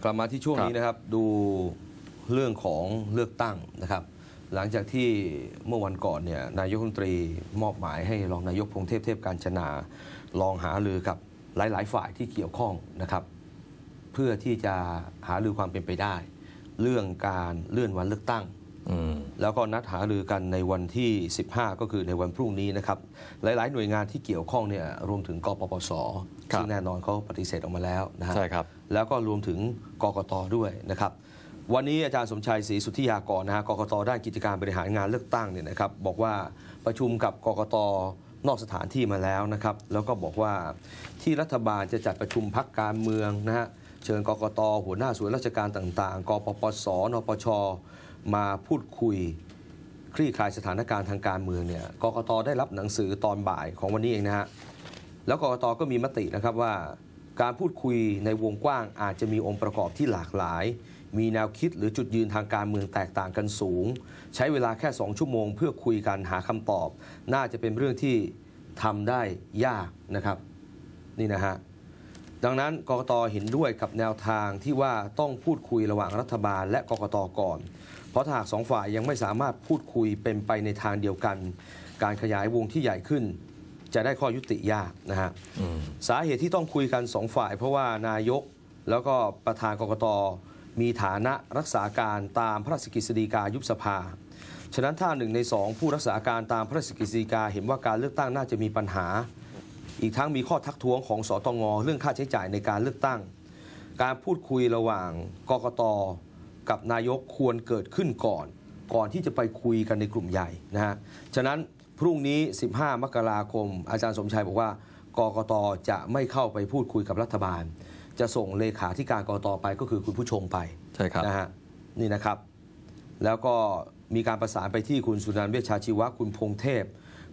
อ่ากลับมาที่ช่วงครับนี้นะครับ ดูเรื่องของเลือกตั้งนะครับ หลังจากที่เมื่อวันก่อนเนี่ยนายกรัฐมนตรีมอบหมายให้รองนายกพงเทพเทพการจนา ลองหารือกับหลาย ๆ ฝ่ายที่เกี่ยวข้องนะครับ เพื่อที่จะหารือความเป็นไปได้ เรื่องการเลื่อนวันเลือกตั้งอืม แล้วก็นัดหารือกันในวันที่ 15 ก็คือในวันพรุ่งนี้นะครับ หลาย ๆ หน่วยงานที่เกี่ยวข้องเนี่ยรวมถึงกปปสครับซึ่งแน่นอนเขาปฏิเสธออกมาแล้วนะฮะใช่ครับ แล้วก็รวมถึงกกตด้วยนะครับวันนี้อาจารย์สมชัยศรีสุทธิยากรนะฮะกกตด้านกิจการบริหารงานเลือกตั้งเนี่ยนะครับบอกว่าประชุมกับกกตนอกสถานที่มาแล้วนะครับ แล้วก็บอกว่าที่รัฐบาลจะจัดประชุมพักการเมืองนะฮะเชิญกกตหัวหน้าส่วนราชการต่าง ๆ กปปสนปช มาพูดคุยคลี่คลายสถานการณ์ทางการเมืองเนี่ยกกตได้รับหนังสือตอนบ่ายของวันนี้เองนะฮะแล้วกกตก็มีมตินะครับว่า การพูดคุยในวงกว้างอาจจะมีองค์ประกอบที่หลากหลาย มีแนวคิดหรือจุดยืนทางการเมืองแตกต่างกันสูง ใช้เวลาแค่ 2 ชั่วโมง เพื่อคุยกันหาคำตอบ น่าจะเป็นเรื่องที่ทำได้ยากนะครับ นี่นะฮะดังนั้นกกตเห็นด้วยกับแนวทางที่ว่าต้องพูดคุยระหว่างรัฐบาลและกกตก่อน เพราะถ้าหากสองฝ่ายยังไม่สามารถพูดคุยเป็นไปในทางเดียวกัน การขยายวงที่ใหญ่ขึ้น จะได้ข้อยุติยากนะฮะอืมสาเหตุที่ต้องคุยกันสองฝ่าย เพราะว่านายกแล้วก็ประธานกกตมีฐานะรักษาการตามพระราชกฤษฎีกายุบสภา ฉะนั้นถ้าหนึ่งในสองผู้รักษาการตามพระราชกฤษฎีกาเห็นว่าการเลือกตั้งน่าจะมีปัญหา อีกทั้งมีข้อทักท้วงของสตงเรื่องค่าใช้จ่ายในการเลือกตั้ง การพูดคุยระหว่างกกต กับนายกควรเกิดขึ้นก่อน ก่อนที่จะไปคุยกันในกลุ่มใหญ่นะฮะฉะนั้นพรุ่งนี้ 15 มกราคม อาจารย์สมชัยบอกว่ากกตจะไม่เข้าไปพูดคุยกับรัฐบาล จะส่งเลขาธิการกกตไปก็คือคุณผู้ชงไปใช่ครับนะฮะนี่นะครับ แล้วก็มีการประสานไปที่คุณสุนันท์เวชชาชีวะคุณพงเทพ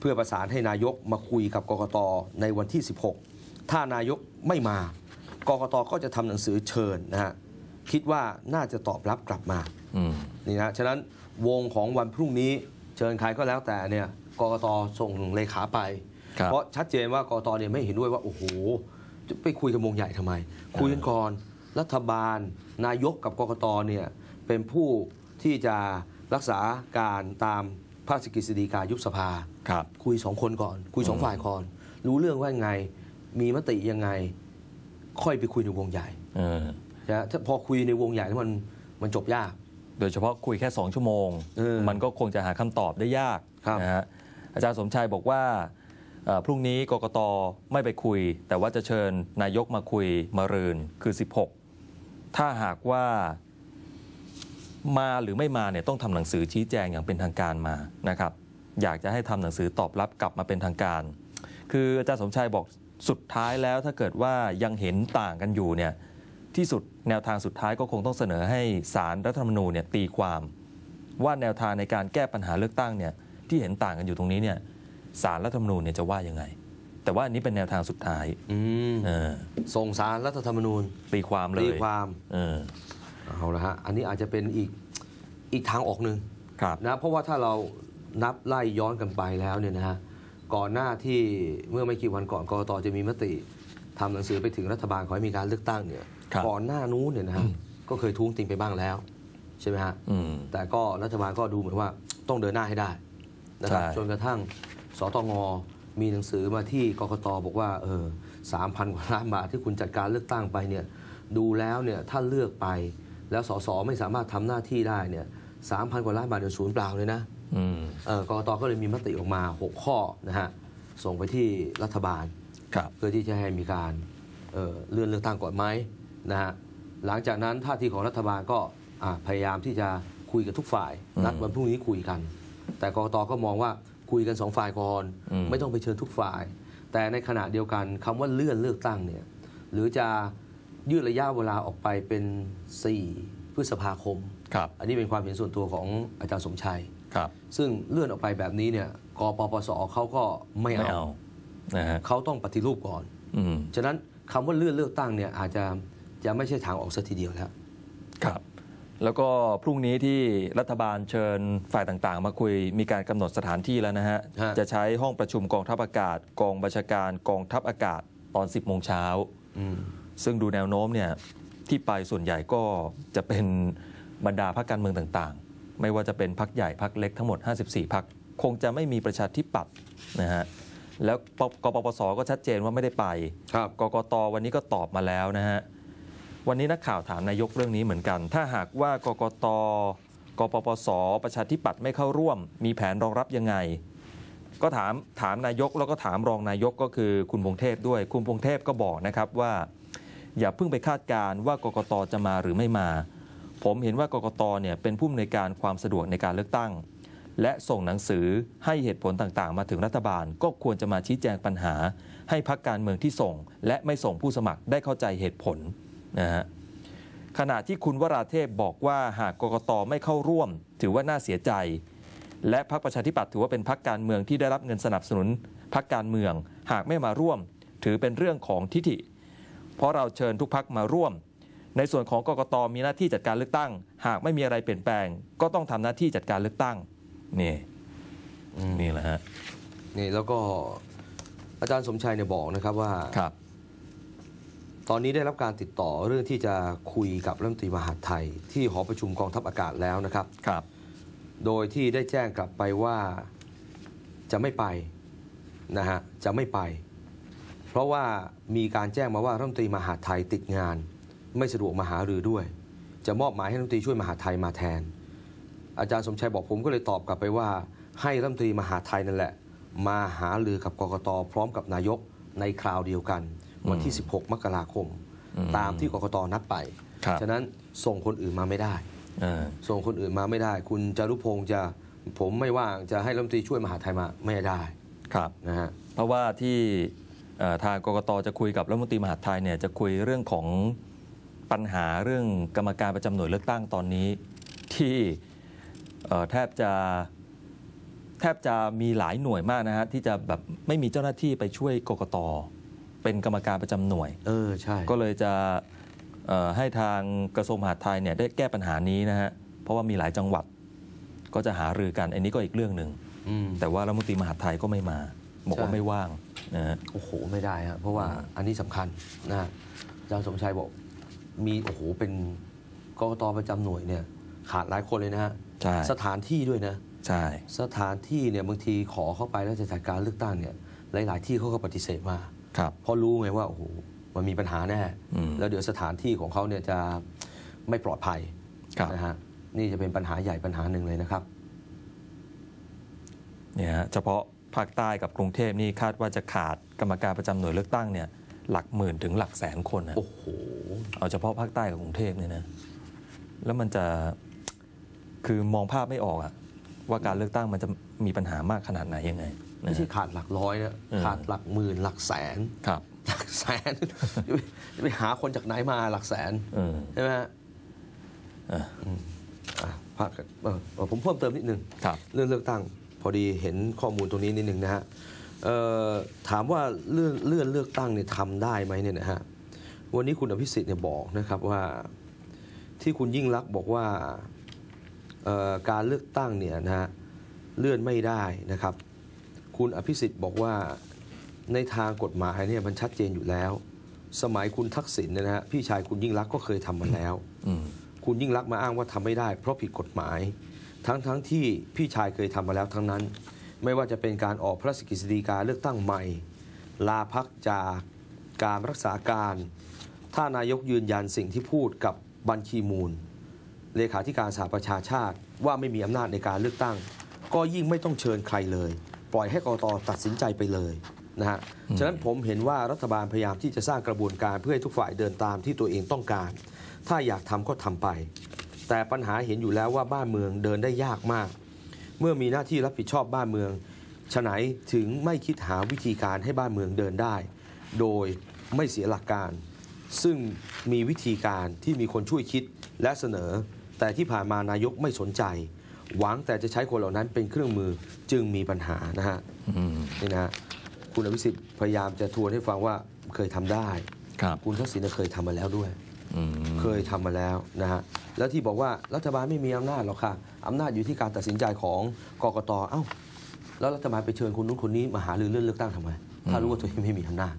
เพื่อประสานให้นายกมาคุยกับกกตในวันที่ 16 ถ้านายกไม่มากกตก็จะทำหนังสือเชิญนะฮะ คิดว่าน่าจะตอบรับกลับมาอืมนี่นะฉะนั้นวงของวันพรุ่งนี้เชิญใครก็แล้วแต่เนี่ยกกตส่งเลขาไปครับเพราะชัดเจนว่ากกตเนี่ยไม่เห็นด้วยว่าโอ้โหจะไปคุยกับวงใหญ่ทำไม คุยกันก่อนรัฐบาลนายกกับกกตเนี่ยเป็นผู้ที่จะรักษาการตามพระราชกฤษฎีกายุบสภาครับคุยสองคนก่อน คุยสองฝ่ายก่อน รู้เรื่องว่าไง มีมติยังไง ค่อยไปคุยในวงใหญ่เออ นะถ้าพอคุยในวงใหญ่แล้วมันมันจบยาก โดยเฉพาะคุยแค่ 2 ชั่วโมง เออมันก็คงจะหาคำตอบได้ยากครับ นะฮะอาจารย์สมชัยบอกว่าเอ่อพรุ่งนี้กกตไม่ไปคุย แต่ว่าจะเชิญนายกมาคุยมารืนคือ 16 ถ้าหากว่ามาหรือไม่มาเนี่ยต้องทำหนังสือชี้แจงอย่างเป็นทางการมานะครับ อยากจะให้ทำหนังสือตอบรับกลับมาเป็นทางการ คืออาจารย์สมชัยบอกสุดท้ายแล้วถ้าเกิดว่ายังเห็นต่างกันอยู่เนี่ย ที่สุดแนวทางสุดท้ายก็คงต้องเสนอให้สารรัฐธรรมนูญเนี่ยตีความว่าแนวทางในการแก้ปัญหาเลือกตั้งเนี่ยที่เห็นต่างกันอยู่ตรงนี้เนี่ยสารรัฐธรรมนูญเนี่ยจะว่ายังไง แต่ว่าอันนี้เป็นแนวทางสุดท้ายอืมเออส่งสารรัฐธรรมนูญตีความเลยตีความเออเอาละฮะอันนี้อาจจะเป็นอีกอีกทางออกหนึ่งครับนะเพราะว่าถ้าเรานับไล่ย้อนกันไปแล้วเนี่ยนะฮะก่อนหน้าที่เมื่อไม่กี่วันก่อนกรกตจะมีมติ ทำหนังสือไปถึงรัฐบาลขอให้มีการเลือกตั้งเนี่ยครับก่อนหน้านู้นเนี่ยนะฮะก็เคยท้วงติงไปบ้างแล้วใช่ไหมฮะอืมแต่ก็รัฐบาลก็ดูเหมือนว่าต้องเดินหน้าให้ได้นะครับใช่จนกระทั่งสตงมีหนังสือมาที่กกตบอกว่าเออสามพันกว่าล้านบาทที่คุณจัดการเลือกตั้งไปเนี่ยดูแล้วเนี่ยถ้าเลือกไปแล้วสสไม่สามารถทำหน้าที่ได้เนี่ยสามพันกว่าล้านบาทเดี๋ยวศูนย์เปล่าเลยนะอืมเออกกตก็เลยมีมติออกมา 6 ข้อนะฮะส่งไปที่รัฐบาลครับ เพื่อที่จะให้มีการเอ่อเลื่อนเลือกตั้งก่อนไหมนะฮะหลังจากนั้นท่าทีของรัฐบาลก็อะพยายามที่จะคุยกับทุกฝ่ายอืมนัดวันพรุ่งนี้คุยกัน แต่กรกตก็มองว่าคุยกันสองฝ่ายก่อนอืมไม่ต้องไปเชิญทุกฝ่าย แต่ในขณะเดียวกันคำว่าเลื่อนเลือกตั้งเนี่ยหรือจะยืดระยะเวลาออกไปเป็น 4 พฤษภาคมครับอันนี้เป็นความเห็นส่วนตัวของอาจารย์สมชัยครับ ซึ่งเลื่อนออกไปแบบนี้เนี่ยกปปสเขาก็ไม่ไม่เอา เอานะฮะเขาต้องปฏิรูปก่อนอืมฉะนั้นคำว่าเลื่อนเลือกตั้งเนี่ยอาจจะจะไม่ใช่ทางออกสัทีเดียวแล้วครับ แล้วก็พรุ่งนี้ที่รัฐบาลเชิญฝ่ายต่างๆ มาคุยมีการกำหนดสถานที่แล้วนะฮะฮะ จะใช้ห้องประชุมกองทัพอากาศ กองบัญชาการกองทัพอากาศตอน 10โมงเช้าอืมซึ่งดูแนวโน้มเนี่ยที่ไปส่วนใหญ่ก็จะเป็นบรรดาพรรคการเมืองต่างๆ ไม่ว่าจะเป็นพรรคใหญ่พรรคเล็กทั้งหมด 54พรรคคงจะไม่มีประชาธิปัตย์นะฮะ แล้วปกปปสก็ชัดเจนว่าไม่ได้ไปครับกกตวันนี้ก็ตอบมาแล้วนะฮะวันนี้นักข่าวถามนายกเรื่องนี้เหมือนกัน ถ้าหากว่ากกตกปปส ประชาธิปัตย์ไม่เข้าร่วม มีแผนรองรับยังไง ก็ถามถามนายกแล้วก็ถามรองนายกก็คือคุณพงเทพด้วย คุณพงเทพก็บอกนะครับว่า อย่าเพิ่งไปคาดการณ์ว่ากกตจะมาหรือไม่มา ผมเห็นว่ากกตเนี่ยเป็นผู้อำนวยการความสะดวกในการเลือกตั้ง และส่งหนังสือให้เหตุผลต่างๆ มาถึงรัฐบาล ก็ควรจะมาชี้แจงปัญหา ให้พักการเมืองที่ส่ง และไม่ส่งผู้สมัครได้เข้าใจเหตุผลนะฮะขณะที่คุณวราเทพบอกว่าหากกกตไม่เข้าร่วม ถือว่าน่าเสียใจ และพรรคประชาธิปัตย์ถือว่าเป็นพรรคการเมืองที่ได้รับเงินสนับสนุนพรรคการเมือง หากไม่มาร่วม ถือเป็นเรื่องของทิฐิ เพราะเราเชิญทุกพักมาร่วม ในส่วนของกกตมีหน้าที่จัดการเลือกตั้ง หากไม่มีอะไรเปลี่ยนแปลง ก็ต้องทำหน้าที่จัดการเลือกตั้ง นี่นี่แหละฮะนี่แล้วก็อาจารย์สมชัยเนี่ยบอกนะครับว่าครับ ตอนนี้ได้รับการติดต่อเรื่องที่จะคุยกับรัฐมนตรีมหาดไทย ที่หอประชุมกองทัพอากาศแล้วนะครับครับ โดยที่ได้แจ้งกลับไปว่าจะไม่ไปนะฮะจะไม่ไป เพราะว่ามีการแจ้งมาว่ารัฐมนตรีมหาดไทยติดงาน ไม่สะดวกมาหารือด้วย จะมอบหมายให้รัฐมนตรีช่วยมหาดไทยมาแทน อาจารย์สมชัยบอกผมก็เลยตอบกลับไปว่า ให้รัฐมนตรีมหาดไทยนั่นแหละ มาหารือกับกกตพร้อมกับนายกในคราวเดียวกัน วันที่ 16 มกราคมอืมตามที่กกตนัดไปครับฉะนั้นส่งคนอื่นมาไม่ได้เออส่งคนอื่นมาไม่ได้ คุณจารุพงษ์จะผมไม่ว่างจะให้รัฐมนตรีช่วยมหาดไทยมาไม่ได้ครับนะฮะเพราะว่าที่เอ่อทางกกตจะคุยกับรัฐมนตรีมหาดไทยเนี่ยจะคุยเรื่องของปัญหาเรื่องกรรมการประจำหน่วยเลือกตั้งตอนนี้ที่เอ่อ แทบจะแทบจะมีหลายหน่วยมากนะฮะที่จะแบบไม่มีเจ้าหน้าที่ไปช่วยกกตเป็นกรรมการประจำหน่วย เออใช่ ก็เลยจะเอ่อให้ทางกระทรวงมหาดไทยเนี่ยได้แก้ปัญหานี้นะฮะเพราะว่ามีหลายจังหวัด ก็จะหารือกันอันนี้ก็อีกเรื่องหนึ่งอืมแต่ว่ารัฐมนตรีมหาดไทยก็ไม่มาบอกว่าใช่ไม่ว่างนะฮะโอ้โหไม่ได้ฮะเพราะว่าอันนี้สำคัญนะฮะอาจารย์สมชัยบอก มีโอ้โหเป็นกกตประจำหน่วยเนี่ยขาดหลายคนเลยนะฮะใช่ สถานที่ด้วยนะใช่สถานที่เนี่ยบางทีขอเข้าไปแล้วจะจัดการเลือกตั้งเนี่ยหลาย ๆ ที่เขาก็ปฏิเสธมาครับเพราะรู้ไงว่าโอ้โหมันมีปัญหาแน่อืมแล้วเดี๋ยวสถานที่ของเขาเนี่ยจะไม่ปลอดภัยครับนะฮะนี่จะเป็นปัญหาใหญ่ปัญหาหนึ่งเลยนะครับเนี่ยฮะเฉพาะภาคใต้กับกรุงเทพนี่คาดว่าจะขาดกรรมการประจำหน่วยเลือกตั้งเนี่ยหลักหมื่นถึงหลักแสนคนนะโอ้โหเอาเฉพาะภาคใต้กับกรุงเทพเนี่ยนะแล้วมันจะ คือมองภาพไม่ออกอะว่าการเลือกตั้งมันจะมีปัญหามากขนาดไหนยังไงนะไม่ใช่ฮะขาดหลักร้อยนะเออขาดหลักหมื่นหลักแสนครับ หลักแสนจะไปจะไปหาคนจากไหนมาหลักแสนเออใช่ไหมฮะเออมอะพักเออเออผมเพิ่มเติมนิดนึงครับเรื่องเลือกตั้ง พอดีเห็นข้อมูลตรงนี้นิดนึงนะฮะเอ่อถามว่าเลื่อนเลื่อนเลือกตั้งเนี่ยทำได้ไหมเนี่ยนะฮะวันนี้คุณอภิสิทธิ์เนี่ยบอกนะครับว่า ที่คุณยิ่งรักษณ์บอกว่าเอ่อ การเลือกตั้งเนี่ยนะฮะเลื่อนไม่ได้นะครับ คุณอภิสิทธิ์บอกว่าในทางกฎหมายเนี่ยมันชัดเจนอยู่แล้ว สมัยคุณทักษิณเนยนะฮะพี่ชายคุณยิ่งรักษณ์ก็เคยทำมาแล้วอืมคุณยิ่งรักษณ์มาอ้างว่าทำไม่ได้ เพราะผิดกฎหมาย ทั้งทั้งที่พี่ชายเคยทำมาแล้วทั้งนั้น ไม่ว่าจะเป็นการออกพระราชกฤษฎีกาเลือกตั้งใหม่ ลาพักจากการรักษาการ ถ้านายกยืนยันสิ่งที่พูดกับบัญชีมูล เลขาธิการสหประชาชาติ ว่าไม่มีอำนาจในการเลือกตั้ง ก็ยิ่งไม่ต้องเชิญใครเลย ปล่อยให้กรตตัดสินใจไปเลยนะฮะฉะนั้นผมเห็นว่ารัฐบาลพยายามที่จะสร้างกระบวนการเพื่อให้ทุกฝ่ายเดินตามที่ตัวเองต้องการ ถ้าอยากทำก็ทำไป แต่ปัญหาเห็นอยู่แล้วว่าบ้านเมืองเดินได้ยากมาก เมื่อมีหน้าที่รับผิดชอบบ้านเมืองฉะไหนถึงไม่คิดหาวิธีการให้บ้านเมืองเดินได้ โดยไม่เสียหลักการ ซึ่งมีวิธีการที่มีคนช่วยคิดและเสนอ แต่ที่ผ่านมานายกไม่สนใจ หวังแต่จะใช้คนเหล่านั้นเป็นเครื่องมือจึงมีปัญหานะฮะอืมนี่นะฮะคุณอภิสิทธิ์พยายามจะทวนให้ฟังว่าเคยทำได้ครับคุณทักษิณเคยทำมาแล้วด้วยอืมเคยทำมาแล้วนะฮะแล้วที่บอกว่ารัฐบาลไม่มีอำนาจหรอกค่ะอำนาจอยู่ที่การตัดสินใจของกกตเอ้า แล้วรัฐบาลไปเชิญคนนู้นคนนี้มาหารือเรื่องเลือกตั้งทำไมถ้ารู้ว่าตัวเองไม่มีอำนาจ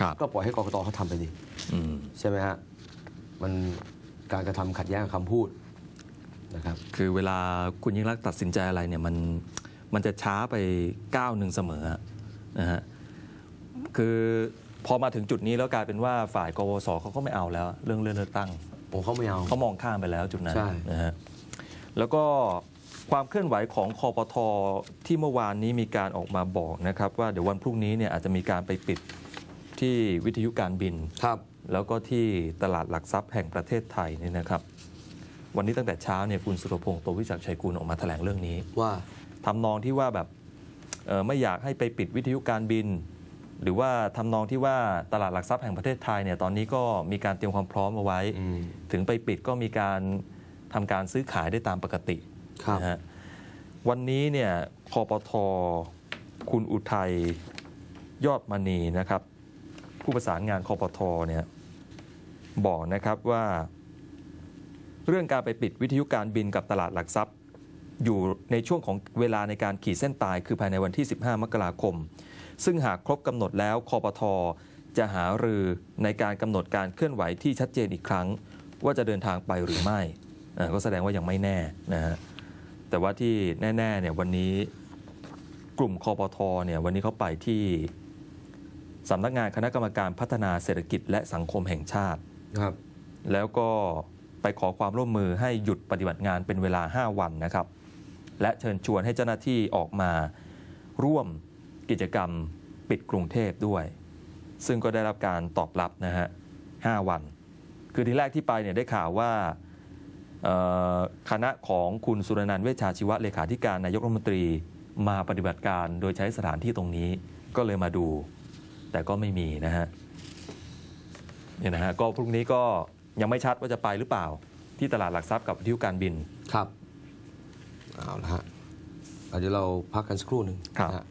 ครับก็ปล่อยให้กกตเขาทำไปดิอืมใช่ไหมฮะมันการกระทำขัดแย้งกับคำพูด นะครับคือเวลาคุณยิ่งรักษณ์ตัดสินใจอะไรเนี่ยมันมันจะช้าไปก้าวหนึ่งเสมอนะฮะคือพอมาถึงจุดนี้แล้วกลายเป็นว่าฝ่ายกวสเขาก็ไม่เอาแล้ว เรื่องเลือกตั้งโอ้เขาไม่เอาเขามองข้ามไปแล้วจุดนั้นใช่นะฮะแล้วก็ความเคลื่อนไหวของคอปทที่เมื่อวานนี้มีการออกมาบอกนะครับว่าเดี๋ยววันพรุ่งนี้เนี่ยอาจจะมีการไปปิดที่วิทยุการบินครับ แล้วก็ที่ตลาดหลักทรัพย์แห่งประเทศไทยเนี่ยนะครับ วันนี้ตั้งแต่เช้าเนี่ยคุณสุรพงศ์โตวิจักรชัยกุลออกมาแถลงเรื่องนี้ว่าทำนองที่ว่าแบบเอ่อไม่อยากให้ไปปิดวิทยุการบิน หรือว่าทำนองที่ว่าตลาดหลักทรัพย์แห่งประเทศไทยเนี่ยตอนนี้ก็มีการเตรียมความพร้อมเอาไว้อืมถึงไปปิดก็มีการทำการซื้อขายได้ตามปกติครับนะฮะวันนี้เนี่ยคอปทคุณอุทัยยอดมณีนะครับ ผู้ประสานงานคอปทเนี่ยบอกนะครับว่า เรื่องการไปปิดวิทยุการบินกับตลาดหลักทรัพย์ อยู่ในช่วงของเวลาในการขีดเส้นตายคือภายในวันที่ 15 มกราคม ซึ่งหากครบกำหนดแล้วคอปทจะหารือในการกำหนดการเคลื่อนไหวที่ชัดเจนอีกครั้ง ว่าจะเดินทางไปหรือไม่อ่าก็แสดงว่ายังไม่แน่นะฮะแต่ว่าที่แน่ๆเนี่ยวันนี้กลุ่มคอปทเนี่ยวันนี้เขาไปที่สำนักงานคณะกรรมการพัฒนาเศรษฐกิจและสังคมแห่งชาติครับ แล้วก็ ไปขอความร่วมมือให้หยุดปฏิบัติงานเป็นเวลา 5 วันนะครับ และเชิญชวนให้เจ้าหน้าที่ออกมาร่วมกิจกรรมปิดกรุงเทพด้วย ซึ่งก็ได้รับการตอบรับนะฮะ 5 วัน คือทีแรกที่ไปเนี่ยได้ข่าวว่าคณะของคุณสุรนันท์เวชาชีวะเลขาธิการนายกรัฐมนตรีมาปฏิบัติการโดยใช้สถานที่ตรงนี้ก็เลยมาดู แต่ก็ไม่มีนะฮะเนี่ยนะฮะก็พรุ่งนี้ก็ ยังไม่ชัดว่าจะไปหรือเปล่า ที่ตลาดหลักทรัพย์กับวิทยุการบินครับเอาละฮะอะเดี๋ยวเราพักกันสักครู่หนึ่งครับนะฮะ